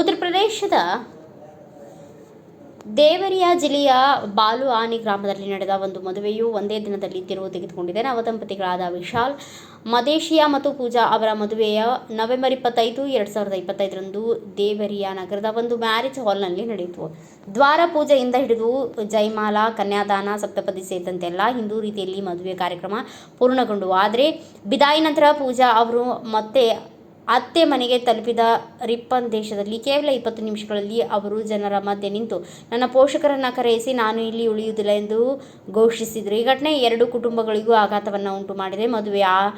ಉತ್ತರ ಪ್ರದೇಶದ ದೇವರಿಯಾ ಜಿಲ್ಲೆಯ ಬಾಲು ಆನಿ ಗ್ರಾಮದಲ್ಲಿ ನಡೆದ ಒಂದು ಮದುವೆಯು ಒಂದೇ ದಿನದಲ್ಲಿ ತಿರುವು ತೆಗೆದುಕೊಂಡಿದೆ. ನವದಂಪತಿಗಳಾದ ವಿಶಾಲ್, ಮದೇಶಿಯಾ ಮತ್ತು ಪೂಜಾ ಅವರ ಮದುವೆಯ ನವೆಂಬರ್ ಇಪ್ಪತ್ತೈದು, ಎರಡು ಸಾವಿರದ ಇಪ್ಪತ್ತೈದರಂದು ದೇವರಿಯಾ ನಗರದ ಒಂದು ಮ್ಯಾರೇಜ್ ಹಾಲ್ನಲ್ಲಿ ನಡೆಯಿತು. ದ್ವಾರ ಪೂಜೆಯಿಂದ ಹಿಡಿದು ಜೈಮಾಲಾ ಕನ್ಯಾದಾನ, ಸಪ್ತಪದಿ ಸೇರಿದಂತೆ ಎಲ್ಲ ಹಿಂದೂ ರೀತಿಯಲ್ಲಿ ಮದುವೆ ಕಾರ್ಯಕ್ರಮ ಪೂರ್ಣಗೊಂಡು, ಆದರೆ ಬಿದಾಯಿ ನಂತರ ಪೂಜಾ ಅವರು ಮತ್ತೆ ಅತ್ತೆ ಮನೆಗೆ ತಲುಪಿದ ರಿಪ್ಪನ್ ದೇಶದಲ್ಲಿ ಕೇವಲ ಇಪ್ಪತ್ತು ನಿಮಿಷಗಳಲ್ಲಿ ಅವರು ಜನರ ಮಧ್ಯೆ ನಿಂತು, ನನ್ನ ಪೋಷಕರನ್ನ ಕರೆಯಿಸಿ, ನಾನು ಇಲ್ಲಿ ಉಳಿಯುವುದಿಲ್ಲ ಎಂದು ಘೋಷಿಸಿದರು. ಈ ಘಟನೆ ಎರಡು ಕುಟುಂಬಗಳಿಗೂ ಆಘಾತವನ್ನು ಉಂಟು ಮಾಡಿದೆ ಮದುವೆ ಆ-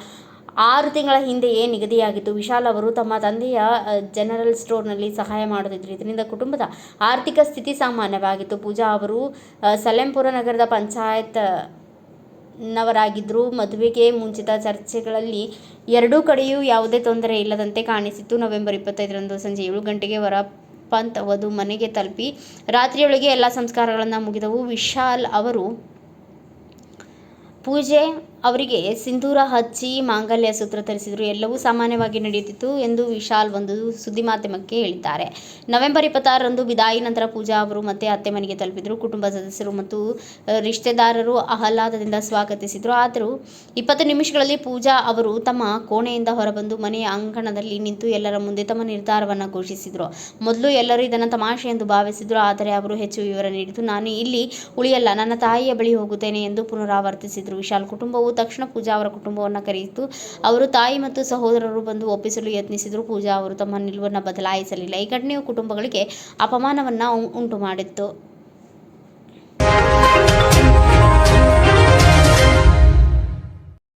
ಆರು ತಿಂಗಳ ಹಿಂದೆಯೇ ನಿಗದಿಯಾಗಿತ್ತು. ವಿಶಾಲ್ ಅವರು ತಮ್ಮ ತಂದೆಯ ಜನರಲ್ ಸ್ಟೋರ್ನಲ್ಲಿ ಸಹಾಯ ಮಾಡುತ್ತಿದ್ದರು. ಇದರಿಂದ ಕುಟುಂಬದ ಆರ್ಥಿಕ ಸ್ಥಿತಿ ಸಾಮಾನ್ಯವಾಗಿತ್ತು. ಪೂಜಾ ಅವರು ಸಲೆಂಪುರ ನಗರದ ಪಂಚಾಯತ್ ನವರಾಗಿದ್ದರು ಮದುವೆಗೆ ಮುಂಚಿತ ಚರ್ಚೆಗಳಲ್ಲಿ ಎರಡೂ ಕಡೆಯೂ ಯಾವುದೇ ತೊಂದರೆ ಇಲ್ಲದಂತೆ ಕಾಣಿಸಿತ್ತು. ನವೆಂಬರ್ ಇಪ್ಪತ್ತೈದರಂದು ಸಂಜೆ ಏಳು ಗಂಟೆಗೆ ವರ ಪಂತ್ ವಧು ಮನೆಗೆ ತಲುಪಿ ರಾತ್ರಿಯೊಳಗೆ ಎಲ್ಲ ಸಂಸ್ಕಾರಗಳನ್ನು ಮುಗಿದವು. ವಿಶಾಲ್ ಅವರು ಪೂಜೆ ಅವರಿಗೆ ಸಿಂಧೂರ ಹಚ್ಚಿ ಮಾಂಗಲ್ಯ ಸೂತ್ರ ಧರಿಸಿದರು ಎಲ್ಲವೂ ಸಾಮಾನ್ಯವಾಗಿ ನಡೆಯುತ್ತಿತ್ತು ಎಂದು ವಿಶಾಲ್ ಒಂದು ಸುದ್ದಿ ಮಾಧ್ಯಮಕ್ಕೆ ಹೇಳಿದ್ದಾರೆ. ನವೆಂಬರ್ ಇಪ್ಪತ್ತಾರರಂದು ಬಿದಾಯಿ ನಂತರ ಪೂಜಾ ಅವರು ಮತ್ತೆ ಅತ್ತೆ ಮನೆಗೆ ತಲುಪಿದರು. ಕುಟುಂಬ ಸದಸ್ಯರು ಮತ್ತು ರಿಷ್ಟೆದಾರರು ಆಹ್ಲಾದದಿಂದ ಸ್ವಾಗತಿಸಿದರು. ಆದರೂ ಇಪ್ಪತ್ತು ನಿಮಿಷಗಳಲ್ಲಿ ಪೂಜಾ ಅವರು ತಮ್ಮ ಕೋಣೆಯಿಂದ ಹೊರಬಂದು ಮನೆಯ ಅಂಗಣದಲ್ಲಿ ನಿಂತು ಎಲ್ಲರ ಮುಂದೆ ತಮ್ಮ ನಿರ್ಧಾರವನ್ನು ಘೋಷಿಸಿದರು. ಮೊದಲು ಎಲ್ಲರೂ ಇದನ್ನು ತಮಾಷೆ ಎಂದು ಭಾವಿಸಿದರು. ಆದರೆ ಅವರು ಹೆಚ್ಚು ವಿವರ ನೀಡಿದ್ದು, ನಾನು ಇಲ್ಲಿ ಉಳಿಯಲ್ಲ. ನನ್ನ ತಾಯಿಯ ಬಳಿ ಹೋಗುತ್ತೇನೆ ಎಂದು ಪುನರಾವರ್ತಿಸಿದರು. ವಿಶಾಲ್ ಕುಟುಂಬವು ತಕ್ಷಣ ಪೂಜಾ ಅವರ ಕುಟುಂಬವನ್ನು ಕರೆಯಿತು. ಅವರು ತಾಯಿ ಮತ್ತು ಸಹೋದರರು ಬಂದು ಒಪ್ಪಿಸಲು ಯತ್ನಿಸಿದರು. ಪೂಜಾ ಅವರು ತಮ್ಮ ನಿಲುವನ್ನು ಬದಲಾಯಿಸಲಿಲ್ಲ. ಈ ಘಟನೆಯು ಕುಟುಂಬಗಳಿಗೆ ಅಪಮಾನವನ್ನು ಉಂಟು ಮಾಡಿತ್ತು